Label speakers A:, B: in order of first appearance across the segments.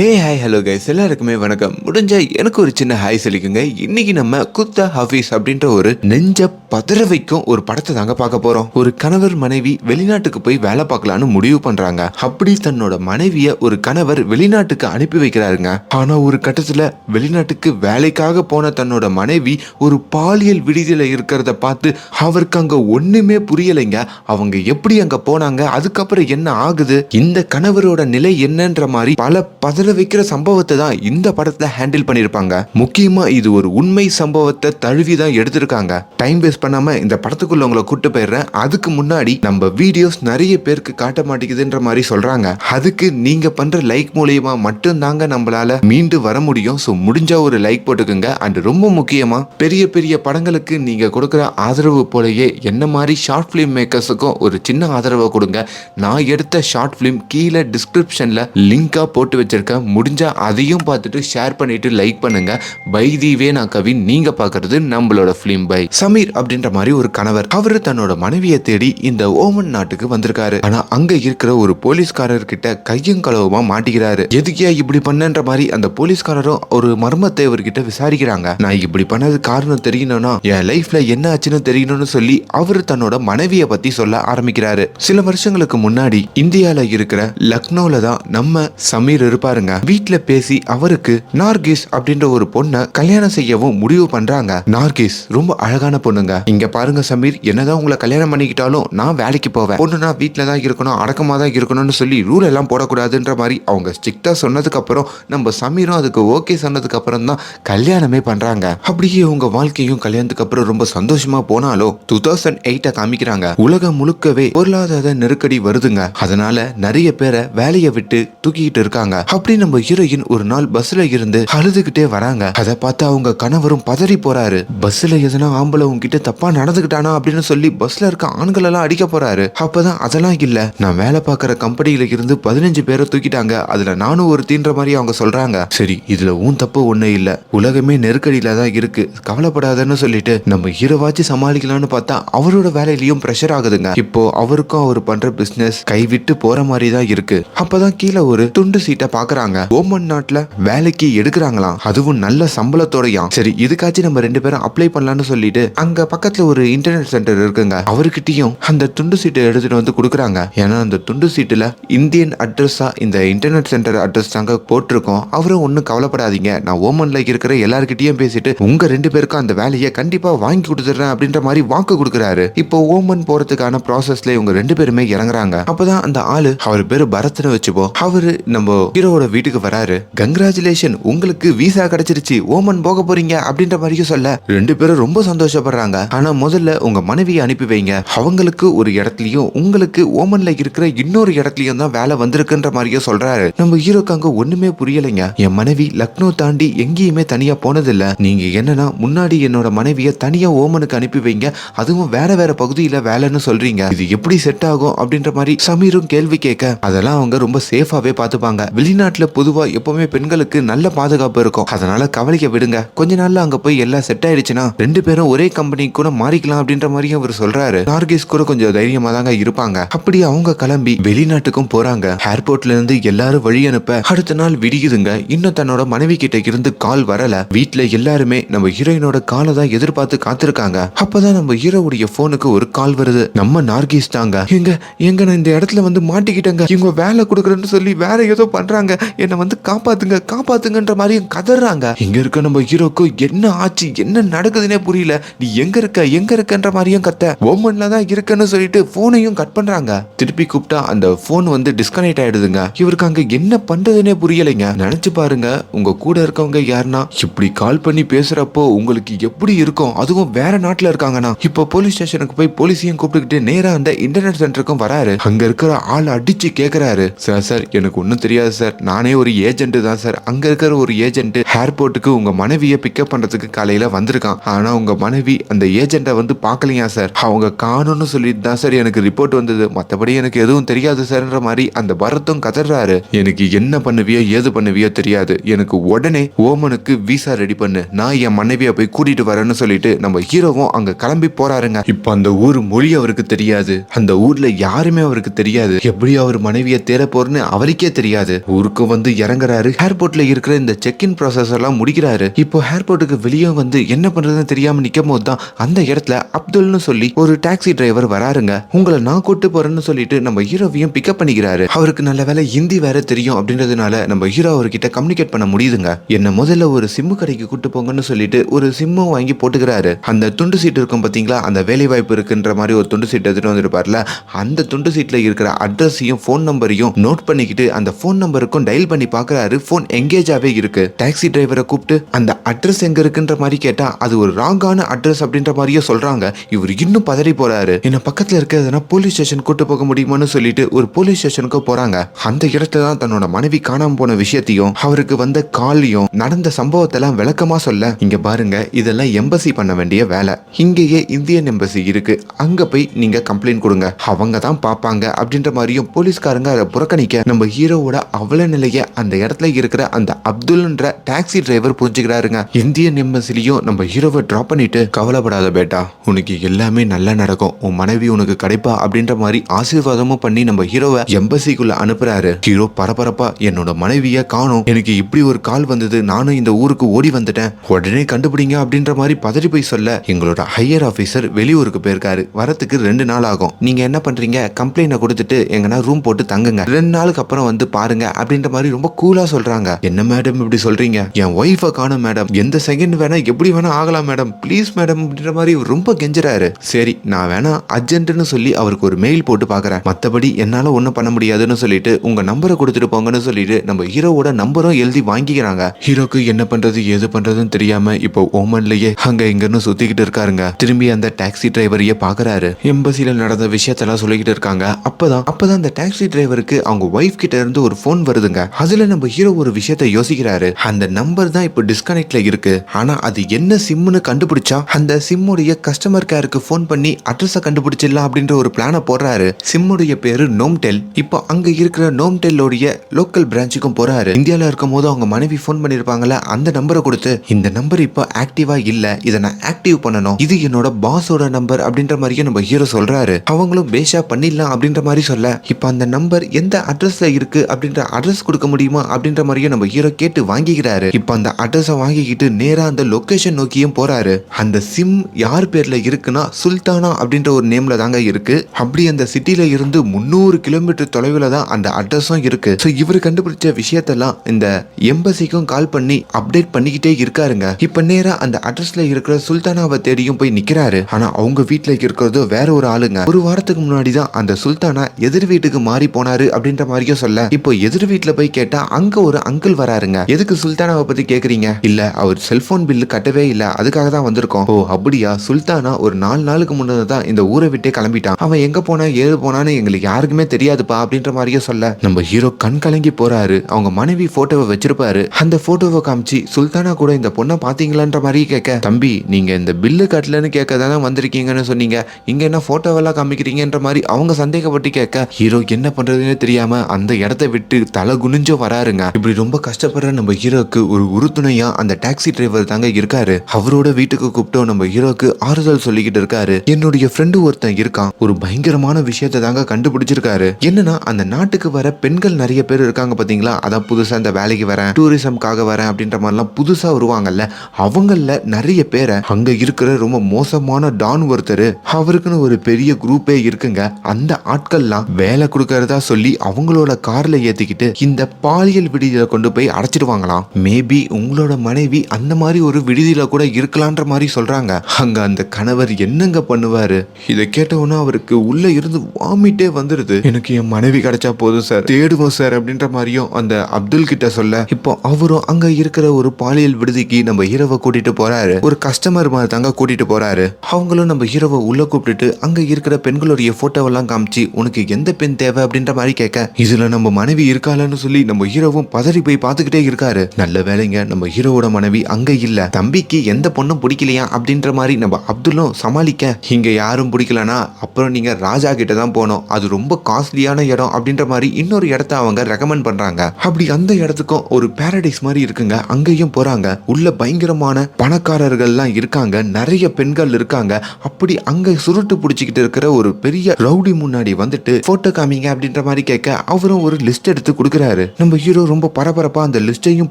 A: Hey hi hello guys எல்லாருக்குமே வணக்கம். முடிஞ்ச எனக்கு ஒரு சின்ன ஹாய் சொல்லிக்குங்க. இன்னைக்கு நம்ம குத்தா ஹஃபீஸ் அப்படின்ற ஒரு நெஞ்ச பதற வைக்கும் ஒரு படத்தை தாங்க பார்க்க போறோம். ஒரு கணவர் மனைவி வெளிநாட்டுக்கு போய் வேலை பார்க்கலான்னு முடிவு பண்றாங்க. அப்படி தன்னோட மனைவிய ஒரு கணவர் வெளிநாட்டுக்கு அனுப்பி வைக்கிறாருங்க. ஆனா ஒரு கட்டத்துல வெளிநாட்டுக்கு வேலைக்காக போன தன்னோட மனைவி ஒரு பாலியல் விடுதியில இருக்கிறத பார்த்து அவருக்கு அங்க ஒண்ணுமே புரியலைங்க. அவங்க எப்படி அங்க போனாங்க? அதுக்கப்புறம் என்ன ஆகுது? இந்த கணவரோட நிலை என்னன்ற மாதிரி பல பதற வைக்கிற சம்பவத்தை தான் இந்த படத்துல ஹேண்டில் பண்ணிருப்பாங்க. முக்கியமா இது ஒரு உண்மை சம்பவத்தை தழுவி தான் எடுத்திருக்காங்க. டைம் வேஸ்ட் பண்ணாம இந்த படத்துக்குள்ள உங்களை கூட்டு போயிடுறேன். அதுக்கு முன்னாடி நம்ம வீடியோஸ் நிறைய பேருக்கு காட்ட மாட்டேங்குதுன்ற மாதிரி சொல்றாங்க. அதுக்கு நீங்க பண்ற லைக் மூலியமா மட்டும்தாங்க நம்மளால மீண்டு வர முடியும். ஸோ முடிஞ்ச ஒரு லைக் போட்டுக்கோங்க. அண்ட் ரொம்ப முக்கியமா பெரிய பெரிய படங்களுக்கு நீங்க கொடுக்குற ஆதரவு போலயே என்ன மாதிரி ஷார்ட் ஃபிலிம் மேக்கர்ஸுக்கும் ஒரு சின்ன ஆதரவை கொடுங்க. நான் எடுத்த ஷார்ட் ஃபிலிம் கீழே டிஸ்கிரிப்ஷன்ல லிங்கா போட்டு வச்சிருக்கேன். முடிஞ்சா அதையும் பார்த்துட்டு ஷேர் பண்ணிட்டு லைக் பண்ணுங்க. பை தீவே நான் கவின் நீங்க பார்க்கறது நம்மளோட ஃபிலிம் பை சமீர் அப்படின்ற மாதிரி ஒரு கணவர். அவர் தன்னோட மனைவியை தேடி இந்த ஓமன் நாட்டுக்கு வந்திருக்காரு. ஆனா அங்க இருக்கிற ஒரு போலீஸ்காரர் கிட்ட கையும் களவுமா மாட்டிக்கிறாரு. எதுக்கியா இப்படி பண்ணன்ற மாதிரி அந்த போலீஸ்காரரும் ஒரு மர்மத்தை அவர்கிட்ட விசாரிக்கிறாங்க. நான் இப்படி பண்ணது காரணம் தெரியணும்னா என் லைஃப்ல என்ன ஆச்சுன்னு தெரியணும்னு சொல்லி அவர் தன்னோட மனைவியை பத்தி சொல்ல ஆரம்பிக்கிறாரு. சில வருஷங்களுக்கு முன்னாடி இந்தியால இருக்கிற லக்னோல தான் நம்ம சமீர் இருப்பாருங்க வீட்ல பேசி அவருக்கு நார்கிஸ் அப்படின்ற ஒரு பொண்ணை கல்யாணம் செய்யவும் முடிவு பண்றாங்க. நார்கிஸ் ரொம்ப அழகான பொண்ணுங்க. இங்க பாருங்க சமீர் என்னதான் உங்களை கல்யாணம் பண்ணிக்கிட்டாலும் நான் வேலைக்கு போவேன். பொண்ணுனா வீட்டுல தான் இருக்கணும் அடக்கமா தான் இருக்கணும்னு சொல்லி ரூல் எல்லாம் போடக்கூடாதுன்ற மாதிரி அவங்க ஸ்ட்ரிக்டா சொன்னதுக்கு அப்புறம் நம்ம சமீரும் அதுக்கு ஓகே சொன்னதுக்கு அப்புறம் தான் கல்யாணமே பண்றாங்க. அப்படியே உங்க வாழ்க்கையும் கல்யாணத்துக்கு அப்புறம் ரொம்ப சந்தோஷமா போனாலும் டூ தௌசண்ட் எயிட்ட காமிக்கிறாங்க. உலகம் முழுக்கவே பொருளாதார நெருக்கடி வருதுங்க. அதனால நிறைய பேரை வேலையை விட்டு தூக்கிட்டு இருக்காங்க. அப்படி நம்ம ஹீரோயின் ஒரு நாள் பஸ்ல இருந்து அழுதுகிட்டே வராங்க. அதை பார்த்து அவங்க கணவரும் பதறி போறாரு. பஸ்ல எதுனா ஆம்பளை உங்ககிட்ட தப்பா நடந்துக்கிட்டானா அப்படின்னு சொல்லி பஸ்ல இருக்க ஆண்கள் எல்லாம் அடிக்க போறாரு. அப்பதான் அதெல்லாம் இல்ல. நான் வேலை பார்க்குற கம்பெனியில இருந்து பதினஞ்சு பேரை தூக்கிட்டாங்க. அதுல நானும் ஒரு தீன்ற மாதிரி அவங்க சொல்றாங்க. சரி இதுல உன் தப்பு ஒண்ணு இல்ல. உலகமே நெருக்கடியில தான் இருக்கு. கவலைப்படாதன்னு சொல்லிட்டு நம்ம ஹீரோவாச்சு சமாளிக்கலாம்னு பார்த்தா அவரோட வேலையிலயும் ப்ரெஷர் ஆகுதுங்க. இப்போ அவருக்கும் அவர் பண்ற பிசினஸ் கைவிட்டு போற மாதிரி தான் இருக்கு. அப்பதான் கீழே ஒரு துண்டு சீட்டை பாக்குறாங்க ஓமன் நாட்டுல வேலைக்கு எடுக்கிறாங்களாம். அதுவும் நல்ல சம்பளத்தோடயாம். சரி இதுக்காச்சும் நம்ம ரெண்டு பேரும் அப்ளை பண்ணலாம்னு சொல்லிட்டு அங்க பக்கத்துல ஒரு இன்டர்நெட் சென்டர் இருக்குங்க. அவர்கிட்டயும் அந்த துண்டு சீட்டை எடுத்துட்டு வந்து கொடுக்குறாங்க. ஏன்னா அந்த துண்டு சீட்டுல இந்தியன் அட்ரஸா இந்த இன்டர்நெட் சென்டர் அட்ரஸ் தாங்க போட்டிருக்கோம். அவரும் ஒன்றும் கவலைப்படாதீங்க. நான் ஓமன்ல இருக்கிற எல்லார்கிட்டயும் பேசிட்டு உங்க ரெண்டு பேருக்கும் அந்த வேலையை கண்டிப்பா வாங்கி கொடுத்துட்றேன் அப்படின்ற மாதிரி வாக்கு கொடுக்குறாரு. இப்போ ஓமன் போறதுக்கான ப்ராசஸ்ல இவங்க ரெண்டு பேருமே இறங்குறாங்க. அப்பதான் அந்த ஆளு அவர் பேரு பரத்னு வச்சுப்போம் அவரு நம்ம ஹீரோட வீட்டுக்கு வராரு. கங்க்ராச்சுலேஷன் உங்களுக்கு விசா கிடைச்சிருச்சு. ஓமன் போக போறீங்க அப்படின்ற மாதிரியும் சொல்ல ரெண்டு பேரும் ரொம்ப சந்தோஷப்படுறாங்க. ஆனா முதல்ல உங்க மனைவியை அனுப்பி வைங்க. அவங்களுக்கு ஒரு இடத்துலயும் உங்களுக்கு ஓமன்ல இருக்கிற இன்னொரு இடத்துலயும் தான் வேலை வந்திருக்குன்ற மாதிரியும் சொல்றாரு. நம்ம ஹீரோக்கு அங்க ஒண்ணுமே புரியலைங்க. என் மனைவி லக்னோ தாண்டி எங்கேயுமே தனியா போனதில்ல. நீங்க என்னன்னா முன்னாடி என்னோட மனைவியை தனியா ஓமனுக்கு அனுப்பி வைங்க. அதுவும் வேற வேற பகுதியில வேலைன்னு சொல்றீங்க. இது எப்படி செட் ஆகும் அப்படின்ற மாதிரி சமீரும் கேள்வி கேட்க அதெல்லாம் அவங்க ரொம்ப சேஃபாவே பார்த்துப்பாங்க. வெளிநாட்டுல பொதுவாக எப்பவுமே பெண்களுக்கு நல்ல பாதுகாப்பு இருக்கும். அதனால கவலையை விடுங்க. கொஞ்ச நாள்ல அங்க போய் எல்லாம் செட் ஆயிடுச்சுன்னா ரெண்டு பேரும் ஒரே கம்பெனி கூட மாறிக்கலாம் அப்படின்ற மாதிரியும் அவர் சொல்றாரு. நார்கேஸ் கூட கொஞ்சம் தைரியமா தாங்க இருப்பாங்க. அப்படி அவங்க கிளம்பி வெளிநாட்டுக்கும் போறாங்க. ஏர்போர்ட்ல இருந்து எல்லாரும் வழி அனுப்ப அடுத்த நாள் விடியுதுங்க. இன்னும் தன்னோட மனைவி கிட்ட இருந்து கால் வரல. வீட்டுல எல்லாருமே நம்ம ஹீரோயினோட காலை தான் எதிர்பார்த்து காத்திருக்காங்க. அப்பதான் நம்ம ஹீரோவுடைய போனுக்கு ஒரு கால் வருது. நம்ம நார்கேஸ் தாங்க. எங்க எங்க நான் இந்த இடத்துல வந்து மாட்டிக்கிட்டேங்க. இவங்க வேலை கொடுக்குறேன்னு சொல்லி வேற ஏதோ பண்றாங்க. என்னை வந்து காப்பாத்துங்க காப்பாத்துங்கன்ற மாதிரி கதறாங்க. இங்க இருக்க நம்ம ஹீரோக்கு என்ன ஆச்சு என்ன நடக்குதுன்னே புரியல. நீ எங்க இருக்க எங்க இருக்கன்ற மாதிரியும் கத்த. ஓமன்ல தான் இருக்கன்னு சொல்லிட்டு போனையும் கட் பண்றாங்க. திருப்பி கூப்பிட்டா அந்த போன் வந்து டிஸ்கனெக்ட் ஆயிடுதுங்க. இவருக்கு அங்க என்ன பண்றதுன்னே புரியலைங்க. நினைச்சு பாருங்க உங்க கூட இருக்கவங்க யாருன்னா இப்படி கால் பண்ணி பேசுறப்போ உங்களுக்கு எப்படி இருக்கும்? அதுவும் வேற நாட்டுல இருக்காங்கன்னா இப்போ போலீஸ் ஸ்டேஷனுக்கு போய் போலீஸையும் கூப்பிட்டுக்கிட்டு நேரா அந்த இன்டர்நெட் சென்டருக்கும் வராரு. அங்க இருக்கிற ஆள் அடிச்சு கேக்குறாரு. சார் சார் எனக்கு ஒன்னும் தெரியாது சார். நான் ஒரு ஏஜென்ட் தான் சார் அங்க இருக்கிற ஒரு ஏஜென்ட் ஏர்போர்ட்டுக்கு உங்க மனைவியை பிக்கப் பண்றதுக்கு காலையில வந்திருக்கான். ஆனா உங்க மனைவி அந்த ஏஜென்ட்டை வந்து பார்க்கலையா சார் அவங்க காணும்னு சொல்லிட்டு தான் சார் எனக்கு ரிப்போர்ட் வந்தது. மற்றபடி எனக்கு எதுவும் தெரியாது சார்ன்ற மாதிரி அந்த பரத்தும் கதறாரு. எனக்கு என்ன பண்ணுவியோ ஏது பண்ணுவியோ தெரியாது. எனக்கு உடனே ஓமனுக்கு விசா ரெடி பண்ணு. நான் என் மனைவியை போய் கூட்டிட்டு வரேன்னு சொல்லிட்டு நம்ம ஹீரோவும் அங்க கிளம்பி போறாருங்க. இப்போ அந்த ஊர் மொழி அவருக்கு தெரியாது. அந்த ஊர்ல யாருமே அவருக்கு தெரியாது. எப்படி அவர் மனைவியை தேட போறேன்னு அவருக்கே தெரியாது. ஊருக்கு வந்து இறங்குறாரு. ஏர்போர்ட்ல இருக்கிற இந்த செக் இன் ப்ராசஸ் எல்லாம் முடிக்கிறாரு. இப்போ ஏர்போர்ட்டுக்கு வெளியே வந்து என்ன பண்றதுன்னு தெரியாம நிக்கும் போது தான் அந்த இடத்துல அப்துல்னு சொல்லி ஒரு டாக்ஸி டிரைவர் வராருங்க. உங்களை நான் கூட்டு போறேன்னு சொல்லிட்டு நம்ம ஹீரோவையும் பிக்கப் பண்ணிக்கிறாரு. அவருக்கு நல்ல வேலை ஹிந்தி வேற தெரியும் அப்படின்றதுனால நம்ம ஹீரோ அவர்கிட்ட கம்யூனிகேட் பண்ண முடியுதுங்க. என்ன முதல்ல ஒரு சிம்மு கடைக்கு கூட்டு போங்கன்னு சொல்லிட்டு ஒரு சிம்மும் வாங்கி போட்டுக்கிறாரு. அந்த துண்டு சீட் இருக்கும் பாத்தீங்களா? அந்த வேலை வாய்ப்பு இருக்குன்ற மாதிரி ஒரு துண்டு சீட் எடுத்துட்டு வந்திருப்பார்ல. அந்த துண்டு சீட்ல இருக்கிற அட்ரஸையும் ஃபோன் நம்பரையும் நோட் பண்ணிக்கிட்டு அந்த ஃபோன் நம்பருக்கும் டயல் பண்ணி பார்க்குறாரு. ஃபோன் எங்கேஜாவே இருக்கு. டாக்ஸி டிரைவரை கூப்பிட்டு அந்த அட்ரஸ் எங்க இருக்குன்ற மாதிரி கேட்டா அது ஒரு ராங்கான அட்ரஸ் அப்படின்ற மாதிரியே சொல்றாங்க. இவர் இன்னும் பதறி போறாரு. என்ன பக்கத்துல இருக்க எதனா போலீஸ் ஸ்டேஷன் கூட்டு போக முடியுமான்னு சொல்லிட்டு ஒரு போலீஸ் ஸ்டேஷனுக்கு போறாங்க. அந்த இடத்துல தான் தன்னோட மனைவி காணாம போன விஷயத்தையும் அவருக்கு வந்த காலையும் நடந்த சம்பவத்தெல்லாம் விளக்கமா சொல்ல. இங்க பாருங்க இதெல்லாம் எம்பசி பண்ண வேண்டிய வேலை. இங்கேயே இந்தியன் எம்பசி இருக்கு. அங்க போய் நீங்க கம்ப்ளைண்ட் கொடுங்க. அவங்க தான் பார்ப்பாங்க அப்படின்ற மாதிரியும் போலீஸ்காரங்க அதை புறக்கணிக்க நம்ம ஹீரோவோட அவல சூழ்நிலையை அந்த இடத்துல இருக்கிற அந்த அப்துல்ன்ற டாக்ஸி டிரைவர் புரிஞ்சுக்கிறாருங்க. இந்தியன் எம்பசிலையும் நம்ம ஹீரோவை டிராப் பண்ணிட்டு கவலைப்படாத பேட்டா உனக்கு எல்லாமே நல்லா நடக்கும். உன் மனைவி உனக்கு கிடைப்பா அப்படின்ற மாதிரி ஆசீர்வாதமும் பண்ணி நம்ம ஹீரோவை எம்பசிக்குள்ள அனுப்புறாரு. ஹீரோ பரபரப்பா என்னோட மனைவிய காணும். எனக்கு இப்படி ஒரு கால் வந்தது நானும் இந்த ஊருக்கு ஓடி வந்துட்டேன். உடனே கண்டுபிடிங்க அப்படின்ற மாதிரி பதறி போய் சொல்ல எங்களோட ஹையர் ஆபீசர் வெளியூருக்கு போயிருக்காரு. வரத்துக்கு ரெண்டு நாள் ஆகும். நீங்க என்ன பண்றீங்க? கம்ப்ளைண்ட் கொடுத்துட்டு எங்கன்னா ரூம் போட்டு தங்குங்க. ரெண்டு நாளுக்கு அப்புறம் வந்து பாருங்க அப்படின்ற மாதிரி ரொம்ப கூலா சொல்றாங்க. என்ன மேடம் இப்படி சொல்றீங்க? என் ஒய்ஃபை காணும் மேடம் எந்த செகண்ட் வேணா எப்படி வேணா ஆகலாம் மேடம் ப்ளீஸ் மேடம் அப்படின்ற மாதிரி ரொம்ப கெஞ்சுறாரு. சரி நான் வேணா அர்ஜென்ட்னு சொல்லி அவருக்கு ஒரு மெயில் போட்டு பாக்குறேன். மற்றபடி என்னால ஒன்றும் பண்ண முடியாதுன்னு சொல்லிட்டு உங்க நம்பரை கொடுத்துட்டு போங்கன்னு சொல்லிட்டு நம்ம ஹீரோவோட நம்பரும் எழுதி வாங்கிக்கிறாங்க. ஹீரோக்கு என்ன பண்றது ஏது பண்றதுன்னு தெரியாம இப்போ ஓமன்லயே அங்க இங்கன்னு சுத்திக்கிட்டு இருக்காருங்க. திரும்பி அந்த டாக்ஸி டிரைவரையே பாக்குறாரு. எம்பசியில நடந்த விஷயத்தெல்லாம் சொல்லிக்கிட்டு இருக்காங்க. அப்பதான் அப்பதான் அந்த டாக்ஸி டிரைவருக்கு அவங்க ஒய்ஃப் கிட்ட இருந்து ஒரு ஃபோன் வருதுங்க. அதுல நம்ம ஹீரோ ஒரு விஷயத்த யோசிக்கிறாரு. அந்த நம்பர் தான் இப்போ டிஸ்கனெக்ட்ல இருக்கு. ஆனா அது என்ன சிம்னு கண்டுபிடிச்சா அந்த சிம்முடைய கஸ்டமர் கேருக்கு ஃபோன் பண்ணி அட்ரஸை கண்டுபிடிச்சிடலாம் அப்படின்ற ஒரு பிளானை போடுறாரு. சிம்முடைய பேரு நோம்டெல் இப்போ அங்க இருக்கிற நோம்டெல்லோடைய லோக்கல் பிரான்ச்சுக்கும் போறாரு. இந்தியால இருக்கும் போது அவங்க மனைவி ஃபோன் பண்ணிருப்பாங்கல்ல அந்த நம்பரை கொடுத்து இந்த நம்பர் இப்போ ஆக்டிவா இல்ல. இதை நான் ஆக்டிவ் பண்ணணும். இது என்னோட பாஸோட நம்பர் அப்படின்ற மாதிரியே நம்ம ஹீரோ சொல்றாரு. அவங்களும் பேஷா பண்ணிடலாம் அப்படின்ற மாதிரி சொல்ல இப்போ அந்த நம்பர் எந்த அட்ரஸ்ல இருக்கு? அப்படின்ற அட்ரஸ் கொடுக்க முடியுமா அப்படின்ற மாதிரியும் நம்ம ஹீரோ கேட்டு வாங்கிக்கிறாரு. இப்போ அந்த அட்ரஸை வாங்கிக்கிட்டு நேரா அந்த லொகேஷன் நோக்கியும் போறாரு. அந்த சிம் யார் பேர்ல இருக்குன்னா சுல்தானா அப்படின்ற ஒரு நேம்ல தாங்க இருக்கு. அப்படி அந்த சிட்டில இருந்து முந்நூறு கிலோமீட்டர் தொலைவில் தான் அந்த அட்ரஸும் இருக்கு. ஸோ இவர் கண்டுபிடிச்ச விஷயத்தெல்லாம் இந்த எம்பசிக்கும் கால் பண்ணி அப்டேட் பண்ணிக்கிட்டே இருக்காருங்க. இப்போ நேரா அந்த அட்ரஸ்ல இருக்கிற சுல்தானாவை தேடியும் போய் நிக்கிறாரு. ஆனால் அவங்க வீட்டில் இருக்கிறதோ வேற ஒரு ஆளுங்க. ஒரு வாரத்துக்கு முன்னாடி தான் அந்த சுல்தானா எதிர் வீட்டுக்கு மாறி போனாரு அப்படின்ற மாதிரியும் சொல்ல இப்போ எதிர் வீட்டில் போய் கேட்டா அங்க ஒரு அங்கிள் வராருங்க. எதுக்கு சுல்தானாவை பத்தி கேக்குறீங்க? இல்ல அவர் செல்போன் பில்லு கட்டவே இல்ல. அதுக்காக தான் வந்திருக்கோம். ஓ அப்படியா? சுல்தானா ஒரு நாலு நாளுக்கு முன்னாடி தான் இந்த ஊரை விட்டே கிளம்பிட்டான். அவன் எங்க போனா ஏது போனான்னு எங்களுக்கு யாருக்குமே தெரியாதுப்பா அப்படின்ற மாதிரியே சொல்ல. நம்ம ஹீரோ கண் கலங்கி போறாரு. அவங்க மனைவி போட்டோவை வச்சிருப்பாரு. அந்த போட்டோவை காமிச்சு சுல்தானா கூட இந்த பொண்ணை பாத்தீங்களான்ற மாதிரி கேட்க. தம்பி நீங்க இந்த பில்லு கட்டலன்னு கேட்க தானே வந்திருக்கீங்கன்னு சொன்னீங்க. இங்க என்ன போட்டோவெல்லாம் காமிக்கிறீங்கன்ற மாதிரி அவங்க சந்தேகப்பட்டு கேட்க ஹீரோ என்ன பண்றதுன்னு தெரியாம அந்த இடத்த விட்டு தலை குனிஞ்சும் வராருங்க. இப்படி ரொம்ப கஷ்டப்படுற நம்ம ஹீரோக்கு ஒரு உறுதுணையா அந்த டாக்ஸி டிரைவர் தாங்க இருக்காரு. அவரோட வீட்டுக்கு கூப்பிட்டு நம்ம ஹீரோக்கு ஆறுதல் சொல்லிக்கிட்டு இருக்காரு. என்னுடைய ஃப்ரெண்டு ஒருத்தன் இருக்கான். ஒரு பயங்கரமான விஷயத்தை தாங்க கண்டுபிடிச்சிருக்காரு. என்னன்னா அந்த நாட்டுக்கு வர பெண்கள் நிறைய பேர் இருக்காங்க பாத்தீங்களா? அதான் புதுசா இந்த வேலைக்கு வரேன் டூரிசம்காக வரேன் அப்படின்ற மாதிரிலாம் புதுசா வருவாங்கல்ல. அவங்கள நிறைய பேரை அங்க இருக்கிற ரொம்ப மோசமான டான் ஒருத்தர் அவருக்குன்னு ஒரு பெரிய குரூப்பே இருக்குங்க. அந்த ஆட்கள்லாம் வேலை கொடுக்கறதா சொல்லி அவங்களோட கார்ல ஏத்திக்கிட்டு இந்த பாலியல் விடுதியில கொண்டு போய் அடைச்சிடுவாங்களாம் மேபி உங்களோட மனைவி அந்த மாதிரி ஒரு விடுதியில கூட இருக்கலான்ற மாதிரி சொல்றாங்க. அங்க அந்த கணவர் என்னங்க பண்ணுவாரு? இதை கேட்டவுடனே அவருக்கு உள்ள இருந்து வாமிட்டே வந்துருது. எனக்கு என் மனைவி கிடைச்சா போதும் சார் தேடுவோம் சார் அப்படின்ற மாதிரியும் அந்த அப்துல் கிட்ட சொல்ல இப்போ அவரும் அங்க இருக்கிற ஒரு பாலியல் விடுதிக்கு நம்ம ஹீரோவை கூட்டிட்டு போறாரு. ஒரு கஸ்டமர் மாதிரி தாங்க கூட்டிட்டு போறாரு. அவங்களும் நம்ம ஹீரோவை உள்ள கூப்பிட்டுட்டு அங்க இருக்கிற பெண்களுடைய போட்டோவெல்லாம் காமிச்சு உனக்கு எந்த பெண் தேவை? அப்படின்ற மாதிரி கேட்க இதுல நம்ம மனைவி இருக்காளன்னு சொல்லி நம்ம ஹீரோவும் பதறி போய் பார்த்துக்கிட்டே இருக்காரு. நல்ல வேலைங்க நம்ம ஹீரோவோட மனைவி அங்க இல்ல. தம்பிக்கு எந்த பொண்ணும் பிடிக்கலையா அப்படின்ற மாதிரி நம்ம அப்துல்லும் சமாளிக்க இங்க யாரும் பிடிக்கலனா அப்புறம் நீங்க ராஜா கிட்ட தான் போனோம் அது ரொம்ப காஸ்ட்லியான இடம் அப்படின்ற மாதிரி இன்னொரு இடத்த அவங்க ரெக்கமெண்ட் பண்றாங்க. அப்படி அந்த இடத்துக்கும் ஒரு பேரடைஸ் மாதிரி இருக்குங்க. அங்கேயும் போறாங்க. உள்ள பயங்கரமான பணக்காரர்கள்லாம் இருக்காங்க. நிறைய பெண்கள் இருக்காங்க. அப்படி அங்க சுருட்டு பிடிச்சிக்கிட்டு இருக்கிற ஒரு பெரிய ரவுடி முன்னாடி வந்துட்டு போட்டோ காமிங்க அப்படின்ற மாதிரி கேட்க அவரும் ஒரு லிஸ்ட் எடுத்து கொடுக்குறாரு. வைக்கிறாரு நம்ம ஹீரோ ரொம்ப பரபரப்பா அந்த லிஸ்டையும்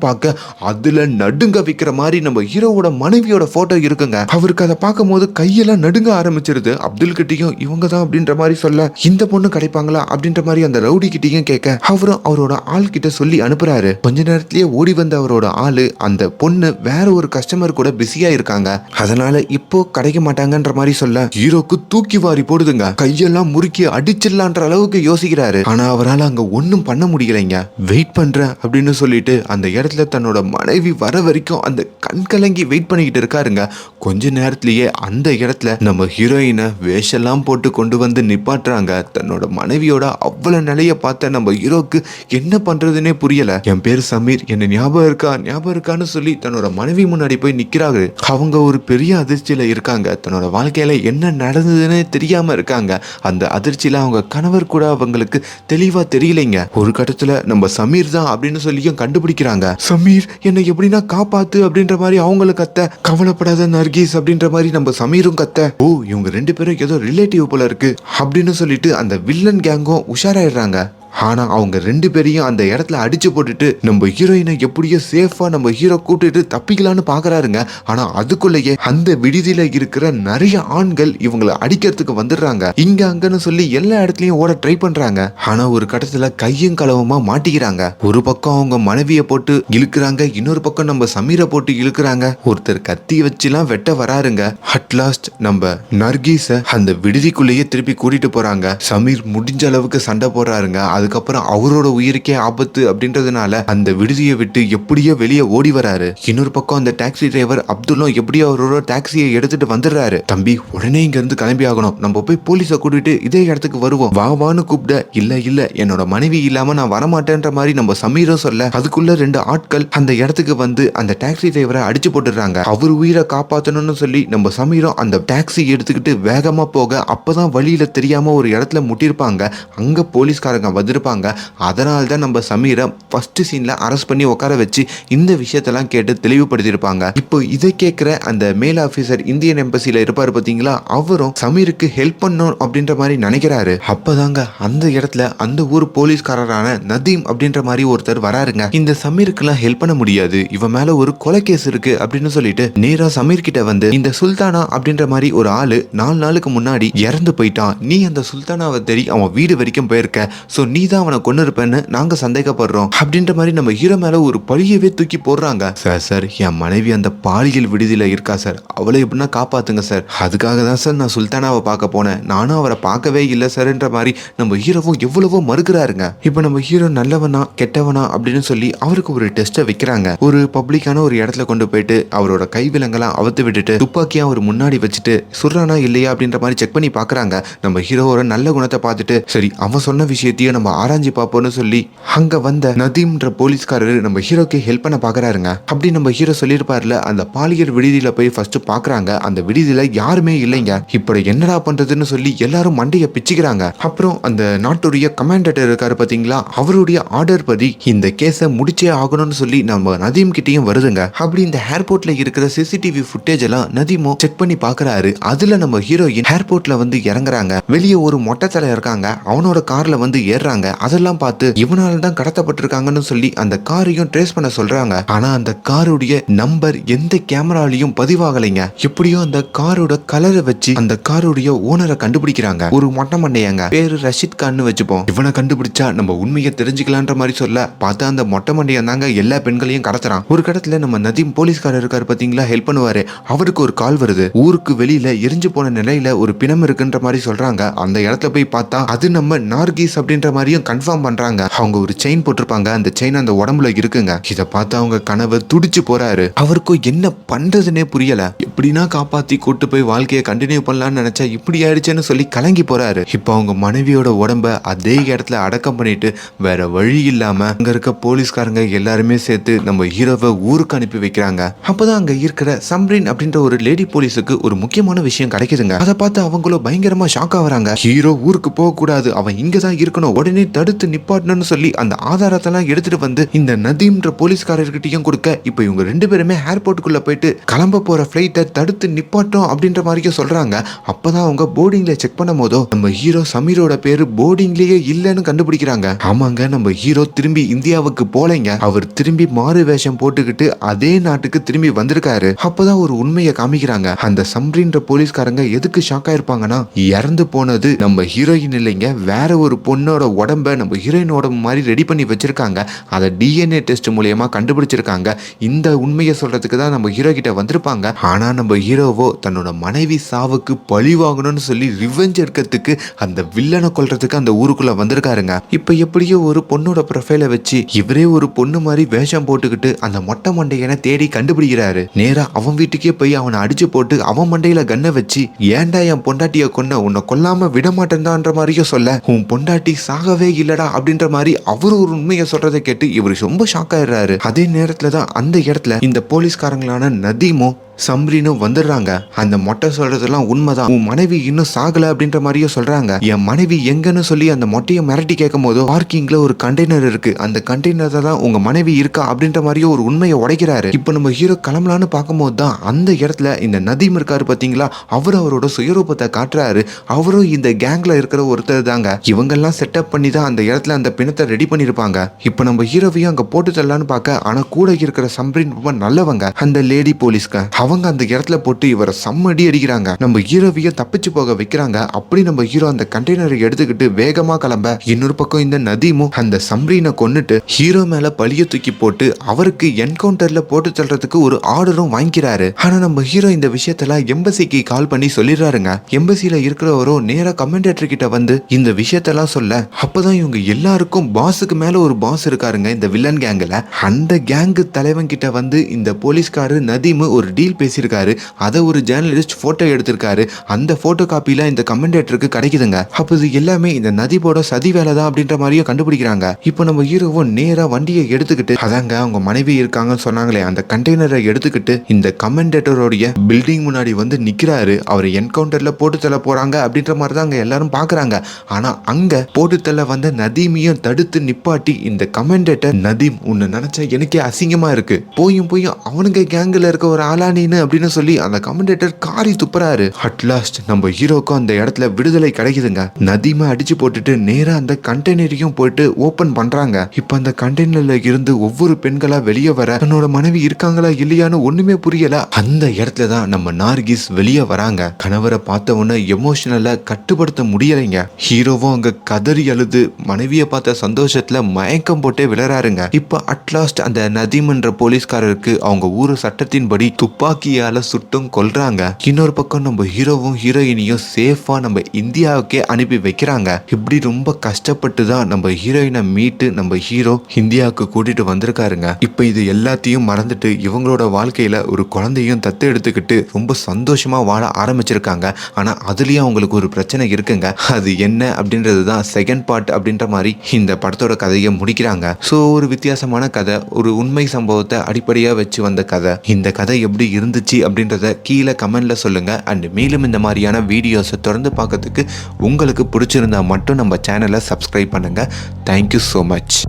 A: பார்க்க அதுல நடுங்க வைக்கிற மாதிரி நம்ம ஹீரோவோட மனைவியோட போட்டோ இருக்குங்க. அவருக்கு அதை பார்க்கும்போது கையெல்லாம் நடுங்க ஆரம்பிச்சிருது. அப்துல் கிட்டையும் இவங்க தான் அப்படின்ற மாதிரி சொல்ல இந்த பொண்ணு கிடைப்பாங்களா? அப்படின்ற மாதிரி அந்த ரவுடி கிட்டையும் கேட்க அவரும் அவரோட ஆள் கிட்ட சொல்லி அனுப்புறாரு. கொஞ்ச நேரத்திலேயே ஓடி வந்த அவரோட ஆளு அந்த பொண்ணு வேற ஒரு கஸ்டமர் கூட பிஸியா இருக்காங்க. அதனால இப்போ கிடைக்க மாட்டாங்கன்ற மாதிரி சொல்ல ஹீரோக்கு தூக்கி வாரி போடுதுங்க. கையெல்லாம் முறுக்கி அடிச்சிடலான்ற அளவுக்கு யோசிக்கிறாரு. ஆனா அவரால் அங்க ஒன்னும் பண்ண முடியலைங்க. வெயிட் பண்ணுறேன் அப்படின்னு சொல்லிட்டு அந்த இடத்துல தன்னோட மனைவி வர வரைக்கும் அந்த கண் கலங்கி வெயிட் பண்ணிக்கிட்டு இருக்காருங்க. கொஞ்ச நேரத்திலேயே அந்த இடத்துல நம்ம ஹீரோயினை வேஷெல்லாம் போட்டு கொண்டு வந்து நிப்பாட்டுறாங்க. தன்னோட மனைவியோட அவ்வளோ நிலைய பார்த்த நம்ம ஹீரோக்கு என்ன பண்றதுனே புரியல. என் பேர் சமீர். என்ன ஞாபகம் இருக்கா? ஞாபகம் இருக்கான்னு சொல்லி தன்னோட மனைவி முன்னாடி போய் நிற்கிறாரு அவங்க ஒரு பெரிய அதிர்ச்சியில இருக்காங்க. தன்னோட வாழ்க்கையில என்ன நடந்ததுன்னு தெரியாம இருக்காங்க. அந்த அதிர்ச்சியில அவங்க கணவர் கூட அவங்களுக்கு தெளிவா தெரியலைங்க. ஒரு கட்டத்துல நம்ம சமீர் தான் அப்படின்னு சொல்லியும் கண்டுபிடிக்கிறாங்க. சமீர் என்னை எப்படின்னா காப்பாத்து அப்படின்ற மாதிரி அவங்களும் கத்த கவலைப்படாத நர்கீஸ் அப்படின்ற மாதிரி நம்ம சமீரும் கத்த. ஓ இவங்க ரெண்டு பேரும் ஏதோ ரிலேட்டிவ் போல இருக்கு அப்படின்னு சொல்லிட்டு அந்த வில்லன் கேங்கும் உஷாராயிடுறாங்க. ஆனால் அவங்க ரெண்டு பேரையும் அந்த இடத்துல அடிச்சு போட்டுட்டு நம்ம ஹீரோயினை எப்படியோ சேஃபாக நம்ம ஹீரோ கூட்டிட்டு தப்பிக்கலான்னு பார்க்குறாருங்க ஆனால் அதுக்குள்ளேயே அந்த விடுதியில் இருக்கிற நிறைய ஆண்கள் இவங்களை அடிக்கிறதுக்கு வந்துடுறாங்க. இங்க அங்கன்னு சொல்லி எல்லா இடத்துலையும் ஓட ட்ரை பண்ணுறாங்க ஆனால் ஒரு கட்டத்தில் கையும் களவுமா மாட்டிக்கிறாங்க. ஒரு பக்கம் அவங்க மனைவியை போட்டு இழுக்கிறாங்க இன்னொரு பக்கம் நம்ம சமீரை போட்டு இழுக்கிறாங்க. ஒருத்தர் கத்தி வச்சுலாம் வெட்ட வராருங்க. அட்லாஸ்ட் நம்ம நர்கீஸை அந்த விடுதிக்குள்ளேயே திருப்பி கூட்டிட்டு போகிறாங்க சமீர் முடிஞ்ச அளவுக்கு சண்டை போடுறாருங்க. அதுக்கப்புறம் அவரோட உயிருக்கே ஆபத்து அப்படின்றதுனால அந்த விடுதியை விட்டு எப்படியோ வெளியே ஓடி வராரு. இன்னொரு பக்கம் அந்த டாக்ஸி டிரைவர் அப்துல்லும் எப்படியோ அவரோட டாக்ஸியை எடுத்துட்டு வந்துடுறாரு. தம்பி உடனே இங்க இருந்து கிளம்பி ஆகணும். நம்ம போய் போலீஸை கூட்டிட்டு இதே இடத்துக்கு வருவோம். வா வான்னு கூப்பிட இல்ல இல்ல என்னோட மனைவி இல்லாம நான் வரமாட்டேன்ற மாதிரி நம்ம சமீரும் சொல்ல அதுக்குள்ள ரெண்டு ஆட்கள் அந்த இடத்துக்கு வந்து அந்த டாக்ஸி டிரைவரை அடிச்சு போட்டுடுறாங்க. அவர் உயிரை காப்பாத்தணும்னு சொல்லி நம்ம சமீரம் அந்த டாக்ஸி எடுத்துக்கிட்டு வேகமா போக அப்பதான் வழியில தெரியாம ஒரு இடத்துல முட்டிருப்பாங்க அங்க போலீஸ்காரங்க வந்து வந்திருப்பாங்க. அதனால தான் நம்ம சமீரை ஃபர்ஸ்ட் சீனில் அரெஸ்ட் பண்ணி உட்கார வச்சு இந்த விஷயத்தெல்லாம் கேட்டு தெளிவுபடுத்தியிருப்பாங்க. இப்போ இதை கேட்குற அந்த மேல் ஆஃபீஸர் இந்தியன் எம்பசியில் இருப்பார் பார்த்தீங்களா? அவரும் சமீருக்கு ஹெல்ப் பண்ணும் அப்படின்ற மாதிரி நினைக்கிறாரு. அப்போதாங்க அந்த இடத்துல அந்த ஊர் போலீஸ்காரரான நதீம் அப்படின்ற மாதிரி ஒருத்தர் வராருங்க. இந்த சமீருக்குலாம் ஹெல்ப் பண்ண முடியாது. இவன் மேல ஒரு கொலை கேஸ் இருக்கு அப்படின்னு சொல்லிட்டு நேரா சமீர் கிட்ட வந்து இந்த சுல்தானா? அப்படின்ற மாதிரி ஒரு ஆளு நாலு நாளுக்கு முன்னாடி இறந்து போயிட்டான். நீ அந்த சுல்தானாவை தேடி அவன் வீடு வரைக்கும் போயிருக்க. ஸோ நீ தான் அவனை கொண்டு இருப்பேன்னு நாங்க சந்தேகப்படுறோம். அப்படின்ற மாதிரி நம்ம ஹீரோ மேல ஒரு பழியவே தூக்கி போடுறாங்க. சார் சார் என் மனைவி அந்த பாலியல் விடுதியில இருக்கா சார். அவளை எப்படின்னா காப்பாத்துங்க சார். அதுக்காக தான் சார் நான் சுல்தானாவை பார்க்க போனேன். நானும் அவரை பார்க்கவே இல்லை சார்ன்ற மாதிரி நம்ம ஹீரோவும் எவ்வளவோ மறுக்கிறாருங்க. இப்போ நம்ம ஹீரோ நல்லவனா கெட்டவனா அப்படின்னு சொல்லி அவருக்கு ஒரு டெஸ்ட்டை வைக்கிறாங்க. ஒரு பப்ளிக்கான ஒரு இடத்துல கொண்டு போயிட்டு அவரோட கை விலங்கெல்லாம் விட்டுட்டு துப்பாக்கியா அவர் முன்னாடி வச்சுட்டு சுடுறானா இல்லையா அப்படின்ற மாதிரி செக் பண்ணி பாக்குறாங்க. நம்ம ஹீரோவோட நல்ல குணத்தை பார்த்துட்டு சரி அவன் சொன்ன விஷயத்தையும் நம்ம ஆராய்ஞ்சு பார்ப்போம்னு சொல்லி அங்க வந்த நதீம்ன்ற போலீஸ்காரர் நம்ம ஹீரோக்கு ஹெல்ப் பண்ண பாக்குறாருங்க. அப்படி நம்ம ஹீரோ சொல்லியிருப்பார்ல அந்த பாலியல் விடுதியில போய் ஃபர்ஸ்ட் பாக்குறாங்க. அந்த விடுதியில யாருமே இல்லைங்க. இப்போ என்னடா பண்றதுன்னு சொல்லி எல்லாரும் மண்டைய பிச்சுக்கிறாங்க. அப்புறம் அந்த நாட்டுடைய கமாண்டேட்டர் இருக்காரு பாத்தீங்களா? அவருடைய ஆர்டர் படி இந்த கேஸை முடிச்சே ஆகணும்னு சொல்லி நம்ம நதீம் கிட்டயும் வருதுங்க. அப்படி இந்த ஏர்போர்ட்ல இருக்கிற சிசிடிவி ஃபுட்டேஜ் எல்லாம் நதீமோ செக் பண்ணி பாக்குறாரு. அதுல நம்ம ஹீரோயின் ஏர்போர்ட்ல வந்து இறங்குறாங்க. வெளியே ஒரு மொட்டை தலை இருக்காங்க. அவனோட கார்ல வந்து ஏறுறாங்க. அதெல்லாம் பார்த்து இவனால தான் கடத்தப்பட்டிருக்காங்கன்னு சொல்லி அந்த காரையும் ட்ரேஸ் பண்ண சொல்றாங்க. ஆனா அந்த காருடைய நம்பர் எந்த கேமராலையும் பதிவாகலைங்க. எப்படியோ அந்த காரோட கலரை வச்சு அந்த காருடைய ஓனரை கண்டுபிடிக்கிறாங்க. ஒரு மொட்டை மண்டையாங்க. பேரு ரஷித் கான்னு வச்சுப்போம். இவனை கண்டுபிடிச்சா நம்ம உண்மையை தெரிஞ்சுக்கலான்ற மாதிரி சொல்ல பார்த்தா அந்த மொட்டை மண்டையம் தாங்க எல்லா பெண்களையும் கடத்துறான். ஒரு கடத்துல நம்ம நதீம் போலீஸ்காரர் இருக்காரு பாத்தீங்களா ஹெல்ப் பண்ணுவாரு. அவருக்கு ஒரு கால் வருது. ஊருக்கு வெளியில எரிஞ்சு போன நிலையில ஒரு பிணம் இருக்குன்ற மாதிரி சொல்றாங்க. அந்த இடத்துல போய் பார்த்தா அது நம்ம நார்கீஸ் அப்படின்ற மாதிரி மாதிரியும் கன்ஃபார்ம் பண்றாங்க. அவங்க ஒரு செயின் போட்டிருப்பாங்க. அந்த செயின் அந்த உடம்புல இருக்குங்க. இத பார்த்து அவங்க கனவு துடிச்சு போறாரு. அவருக்கும் என்ன பண்றதுனே புரியல. எப்படின்னா காப்பாத்தி கூட்டு போய் வாழ்க்கையை கண்டினியூ பண்ணலாம்னு நினைச்சா இப்படி ஆயிடுச்சேன்னு சொல்லி கலங்கி போறாரு. இப்போ அவங்க மனைவியோட உடம்ப அதே இடத்துல அடக்கம் பண்ணிட்டு வேற வழி இல்லாம அங்க இருக்க போலீஸ்காரங்க எல்லாருமே சேர்த்து நம்ம ஹீரோவை ஊருக்கு அனுப்பி வைக்கிறாங்க. அப்பதான் அங்க இருக்கிற சம்ரின் அப்படின்ற ஒரு லேடி போலீஸுக்கு ஒரு முக்கியமான விஷயம் கிடைக்குதுங்க. அதை பார்த்து அவங்களும் பயங்கரமா ஷாக் ஆகுறாங்க ஹீரோ ஊருக்கு போக கூடாது அவன் இங்கதான் இருக்கணும். உடனே உடனே தடுத்து நிப்பாட்டணும்னு சொல்லி அந்த ஆதாரத்தெல்லாம் எடுத்துட்டு வந்து இந்த நதீம்ன்ற போலீஸ்காரர்கிட்டயும் கொடுக்க இப்போ இவங்க ரெண்டு பேருமே ஏர்போர்ட்டுக்குள்ள போயிட்டு கிளம்ப போற ஃபிளைட்டை தடுத்து நிப்பாட்டும் அப்படின்ற மாதிரியும் சொல்றாங்க. அப்பதான் அவங்க போர்டிங்ல செக் பண்ணும் போதோ நம்ம ஹீரோ சமீரோட பேரு போர்டிங்லயே இல்லைன்னு கண்டுபிடிக்கிறாங்க. ஆமாங்க நம்ம ஹீரோ திரும்பி இந்தியாவுக்கு போலைங்க. அவர் திரும்பி மாறு வேஷம் போட்டுக்கிட்டு அதே நாட்டுக்கு திரும்பி வந்திருக்காரு. அப்பதான் ஒரு உண்மையை காமிக்கிறாங்க. அந்த சம்ரின்ற போலீஸ்காரங்க எதுக்கு ஷாக் ஆயிருப்பாங்கன்னா இறந்து போனது நம்ம ஹீரோயின் இல்லைங்க. வேற ஒரு பொண்ணோட உடம்பை நம்ம ஹீரோயின் உடம்பு மாதிரி ரெடி பண்ணி வச்சுருக்காங்க. அதை டிஎன்ஏ டெஸ்ட் மூலயமா கண்டுபிடிச்சிருக்காங்க. இந்த உண்மையை சொல்கிறதுக்கு தான் நம்ம ஹீரோ கிட்ட வந்திருப்பாங்க. ஆனால் நம்ம ஹீரோவோ தன்னோட மனைவி சாவுக்கு பழி வாங்கணும்னு சொல்லி ரிவெஞ்ச் எடுக்கிறதுக்கு அந்த வில்லனை கொல்றதுக்கு அந்த ஊருக்குள்ளே வந்திருக்காருங்க. இப்போ எப்படியோ ஒரு பொண்ணோட ப்ரொஃபைலை வச்சு இவரே ஒரு பொண்ணு மாதிரி வேஷம் போட்டுக்கிட்டு அந்த மொட்டை மண்டையனை தேடி கண்டுபிடிக்கிறாரு. நேராக அவன் வீட்டுக்கே போய் அவனை அடிச்சு போட்டு அவன் மண்டையில் கண்ணை வச்சு ஏன்டா என் பொண்டாட்டியை கொன்ன? உன்னை கொல்லாமல் விட மாட்டேன்டான்ற மாதிரியும் சொல்ல உன் பொண்டாட்டி ஆகவே இல்லடா அப்படின்ற மாதிரி அவரு ஒரு உண்மையை சொல்றதை கேட்டு இவர் ரொம்ப ஷாக் ஆயிடுறாரு. அதே நேரத்துல தான் அந்த இடத்துல இந்த போலீஸ்காரங்களான நதீமும் சம்ரினும் வந்துடுறாங்க. அந்த மொட்டை சொல்றதெல்லாம் உண்மைதான். உன் மனைவி இன்னும் சாகல அப்படின்ற மாதிரியும் சொல்றாங்க. என் மனைவி எங்கன்னு சொல்லி அந்த மொட்டையை மிரட்டி கேட்கும் போதோ பார்க்கிங்ல ஒரு கண்டெய்னர் இருக்கு. அந்த கண்டெய்னர்ல தான் உங்க மனைவி இருக்கா அப்படின்ற மாதிரியும் ஒரு உண்மையை உடைக்கிறாரு. இப்போ நம்ம ஹீரோ கிளம்பலான்னு பார்க்கும்போது தான் அந்த இடத்துல இந்த நதீம் இருக்காரு பாத்தீங்களா அவர் அவரோட சுயரூபத்தை காட்டுறாரு. அவரும் இந்த கேங்ல இருக்கிற ஒருத்தர் தாங்க. இவங்கெல்லாம் செட்டப் பண்ணி தான் அந்த இடத்துல அந்த பிணத்தை ரெடி பண்ணிருப்பாங்க இப்போ நம்ம ஹீரோவையும் அங்க போட்டு தரலான்னு பார்க்க ஆனா கூட இருக்கிற சம்ரின் ரொம்ப நல்லவங்க. அந்த லேடி போலீஸ்க்கு அவங்க அந்த இடத்துல போட்டு இவரை செம்மடி அடிக்கிறாங்க. நம்ம ஹீரோவையும் தப்பிச்சு போக வைக்கிறாங்க. அப்படி நம்ம ஹீரோ அந்த கண்டெய்னரை எடுத்துக்கிட்டு வேகமா கிளம்ப இன்னொரு பக்கம் இந்த நதீமும் அந்த சம்ரீனை கொன்னுட்டு ஹீரோ மேல பழிய தூக்கி போட்டு அவருக்கு என்கவுண்டர்ல போட்டு தள்ளுறதுக்கு ஒரு ஆர்டரும் வாங்கிக்கிறாரு. ஆனா நம்ம ஹீரோ இந்த விஷயத்தெல்லாம் எம்பசிக்கு கால் பண்ணி சொல்லிடுறாருங்க. எம்பசியில இருக்கிறவரோ நேரா கமெண்டேட்டர் கிட்ட வந்து இந்த விஷயத்தெல்லாம் சொல்ல அப்பதான் இவங்க எல்லாருக்கும் பாஸுக்கு மேல ஒரு பாஸ் இருக்காருங்க இந்த வில்லன் கேங்ல அந்த கேங்கு தலைவன் கிட்ட வந்து இந்த போலீஸ்காரர் நதீம் ஒரு டீல் பேசியிருக்காரு. அதை ஒரு ஜேர்னலிஸ்ட் ஃபோட்டோ எடுத்திருக்காரு. அந்த ஃபோட்டோ காப்பில இந்த கமெண்டேட்டருக்கு கிடைக்குதுங்க. அப்போ இது எல்லாமே இந்த நதிபோட சதி வேலை தான் அப்படின்ற மாதிரியும் கண்டுபிடிக்கிறாங்க. இப்போ நம்ம ஹீரோவும் நேராக வண்டியை எடுத்துக்கிட்டு அதாங்க அவங்க மனைவி இருக்காங்கன்னு சொன்னாங்களே அந்த கண்டெய்னரை எடுத்துக்கிட்டு இந்த கமெண்டேட்டருடைய பில்டிங் முன்னாடி வந்து நிற்கிறாரு அவர் என்கவுண்டரில் போட்டு தள்ள போகிறாங்க அப்படின்ற மாதிரி தான் அங்கே எல்லாரும் பார்க்குறாங்க ஆனால் அங்கே போட்டு தள்ள வந்த நதீமையும் தடுத்து நிப்பாட்டி இந்த கமெண்டேட்டர் நதீம் உன்னை நினச்சா எனக்கே அசிங்கமாக இருக்கு. போயும் போயும் அவனுங்க கேங்கில் இருக்க ஒரு ஆளா நீனு அப்படின்னு சொல்லி அந்த கமெண்டேட்டர் காரி துப்புறாரு. அட்லாஸ்ட் நம்ம ஹீரோக்கும் அந்த இடத்துல விடுதலை கிடைக்குதுங்க. நதிமா அடிச்சு போட்டுட்டு நேரா அந்த கண்டெய்னரையும் போயிட்டு ஓபன் பண்றாங்க. இப்ப அந்த கண்டெய்னர்ல இருந்து ஒவ்வொரு பெண்களா வெளியே வர தன்னோட மனைவி இருக்காங்களா இல்லையான்னு ஒண்ணுமே புரியல. அந்த இடத்துல தான் நம்ம நார்கிஸ் வெளியே வராங்க. கணவரை பார்த்த உடனே எமோஷனலா கட்டுப்படுத்த முடியலைங்க. ஹீரோவும் அங்க கதறி அழுது மனைவியை பார்த்த சந்தோஷத்துல மயக்கம் போட்டே விழறாருங்க இப்ப அட்லாஸ்ட் அந்த நதிமன்ற போலீஸ்காரருக்கு அவங்க ஊர் சட்டத்தின்படி துப்பாக்கியால சுட்டும் கொல்றாங்க. இன்னொரு பக்கம் நம்ம ஹீரோவும் ஹீரோயினையும் சேஃபா நம்ம இந்தியாவுக்கே அனுப்பி வைக்கிறாங்க. இப்படி ரொம்ப கஷ்டப்பட்டு தான் நம்ம ஹீரோயினை மீட்டு நம்ம ஹீரோ இந்தியாவுக்கு கூட்டிட்டு வந்திருக்காருங்க. இப்ப இது எல்லாத்தையும் மறந்துட்டு இவங்களோட வாழ்க்கையில ஒரு குழந்தையும் தத்து எடுத்துக்கிட்டு ரொம்ப சந்தோஷமா வாழ ஆரம்பிச்சிருக்காங்க. ஆனா அதுலயும் அவங்களுக்கு ஒரு பிரச்சனை இருக்குங்க. அது என்ன அப்படின்றது தான் செகண்ட் பார்ட் அப்படின்ற மாதிரி இந்த படத்தோட கதையை முடிக்கிறாங்க. ஸோ ஒரு வித்தியாசமான கதை ஒரு உண்மை சம்பவத்தை அடிப்படையா வச்சு வந்த கதை. இந்த கதை எப்படி இருந்துச்சு அப்படின்றத கீழே கமெண்டில் சொல்லுங்கள் அண்ட் மேலும் இந்த மாதிரியான வீடியோஸை தொடர்ந்து பார்க்கறதுக்கு உங்களுக்கு பிடிச்சிருந்தா மட்டும் நம்ம சேனலை சப்ஸ்கிரைப் பண்ணுங்கள் தேங்க்யூ ஸோ மச்